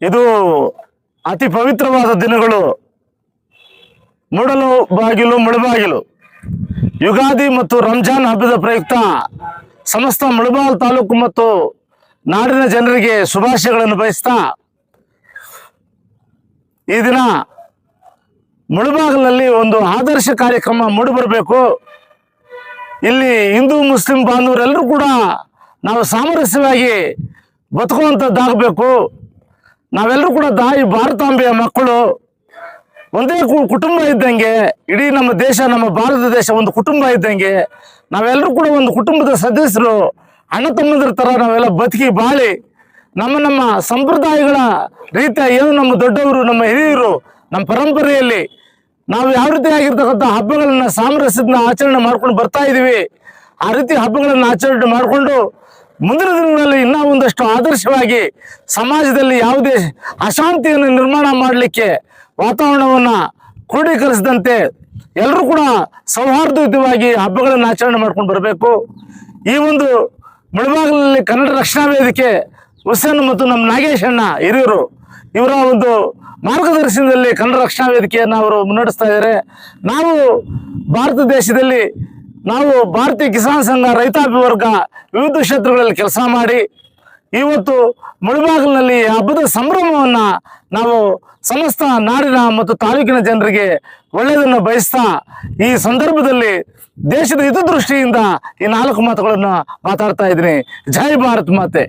ಇದು ಅತಿ ಪವಿತ್ರವಾದ ದಿನಗಳು. ಮೂಡಲು ಬಾಗಿಲು, ಮುಳಬಾಗಿಲು. ಯುಗಾದಿ ಮತ್ತು ರಂಜಾನ್ ಹಬ್ಬದ ಪ್ರಯುಕ್ತ ಸಮಸ್ತ ಮುಳಬಾಲ್ ತಾಲೂಕು ಮತ್ತು ನಾಡಿನ ಜನರಿಗೆ ಶುಭಾಶಯಗಳನ್ನು ಬಯಸ್ತಾ ಈ ದಿನ ಮುಳಬಾಗಲಲ್ಲಿ ಒಂದು ಆದರ್ಶ ಕಾರ್ಯಕ್ರಮ ಮೂಡಿಬರಬೇಕು ಇಲ್ಲಿ ಹಿಂದೂ, ಮುಸ್ಲಿಂ ಬಾಂಧವರೆಲ್ಲರೂ ಕೂಡ ನಾವು ಸಾಮರಸ್ಯವಾಗಿ ಬದುಕುವಂಥದ್ದಾಗಬೇಕು ನಾವೆಲ್ಲರೂ ಕೂಡ ತಾಯಿ ಭಾರತಾಂಬೆಯ ಮಕ್ಕಳು. ಒಂದೇ ಕುಟುಂಬ ಇದ್ದಂಗೆ, ಇಡೀ ನಮ್ಮ ದೇಶ, ನಮ್ಮ ಭಾರತ ದೇಶ ಒಂದು ಕುಟುಂಬ ಇದ್ದಂಗೆ, ನಾವೆಲ್ಲರೂ ಕೂಡ ಒಂದು ಕುಟುಂಬದ ಸದಸ್ಯರು, ಅಣ್ಣ ತಮ್ಮದ್ರ ಥರ ನಾವೆಲ್ಲ ಬದುಕಿ ಬಾಳಿ, ನಮ್ಮ ನಮ್ಮ ಸಂಪ್ರದಾಯಗಳ ರೀತಿಯ ಏನು ನಮ್ಮ ದೊಡ್ಡವರು, ನಮ್ಮ ಹಿರಿಯರು, ನಮ್ಮ ಪರಂಪರೆಯಲ್ಲಿ ನಾವು ಯಾವ ರೀತಿ ಆಗಿರ್ತಕ್ಕಂಥ ಹಬ್ಬಗಳನ್ನ ಸಾಮರಸ್ಯದ ಆಚರಣೆ ಮಾಡ್ಕೊಂಡು ಬರ್ತಾ ಇದೀವಿ, ಆ ರೀತಿ ಹಬ್ಬಗಳನ್ನು ಆಚರಣೆ ಮಾಡಿಕೊಂಡು ಮುಂದಿನ ದಿನಗಳಲ್ಲಿ ಇನ್ನೂ ಒಂದಷ್ಟು ಆದರ್ಶವಾಗಿ ಸಮಾಜದಲ್ಲಿ ಯಾವುದೇ ಅಶಾಂತಿಯನ್ನು ನಿರ್ಮಾಣ ಮಾಡಲಿಕ್ಕೆ ವಾತಾವರಣವನ್ನು ಕ್ರೋಢೀಕರಿಸಿದಂತೆ ಎಲ್ಲರೂ ಕೂಡ ಸೌಹಾರ್ದಯುತವಾಗಿ ಹಬ್ಬಗಳನ್ನು ಆಚರಣೆ ಮಾಡ್ಕೊಂಡು ಬರಬೇಕು. ಈ ಒಂದು ಮುಳಬಾಗಿಲಲ್ಲಿ ಕನ್ನಡ ರಕ್ಷಣಾ ವೇದಿಕೆ ಹುಸೇನ್ ಮತ್ತು ನಮ್ಮ ನಾಗೇಶ್ ಅಣ್ಣ ಹಿರಿಯರು ಇವರ ಒಂದು ಮಾರ್ಗದರ್ಶನದಲ್ಲಿ ಕನ್ನಡ ರಕ್ಷಣಾ ವೇದಿಕೆಯನ್ನು ಅವರು ಮುನ್ನಡೆಸ್ತಾ ಇದ್ದಾರೆ. ನಾವು ಭಾರತ ದೇಶದಲ್ಲಿ ನಾವು ಭಾರತೀಯ ಕಿಸಾನ್ ಸಂಘ ರೈತಾಪಿ ವರ್ಗ ವಿವಿಧ ಕ್ಷೇತ್ರಗಳಲ್ಲಿ ಕೆಲಸ ಮಾಡಿ ಇವತ್ತು ಮುಳುಬಾಗಿಲಿನಲ್ಲಿ ಹಬ್ಬದ ಸಂಭ್ರಮವನ್ನು ನಾವು ಸಮಸ್ತ ನಾಡಿನ ಮತ್ತು ತಾಲೂಕಿನ ಜನರಿಗೆ ಒಳ್ಳೆಯದನ್ನು ಬಯಸ್ತಾ ಈ ಸಂದರ್ಭದಲ್ಲಿ ದೇಶದ ಹಿತದೃಷ್ಟಿಯಿಂದ ಈ ನಾಲ್ಕು ಮಾತುಗಳನ್ನು ಮಾತಾಡ್ತಾ ಇದ್ದೀನಿ. ಜೈ ಭಾರತ್ ಮಾತೆ.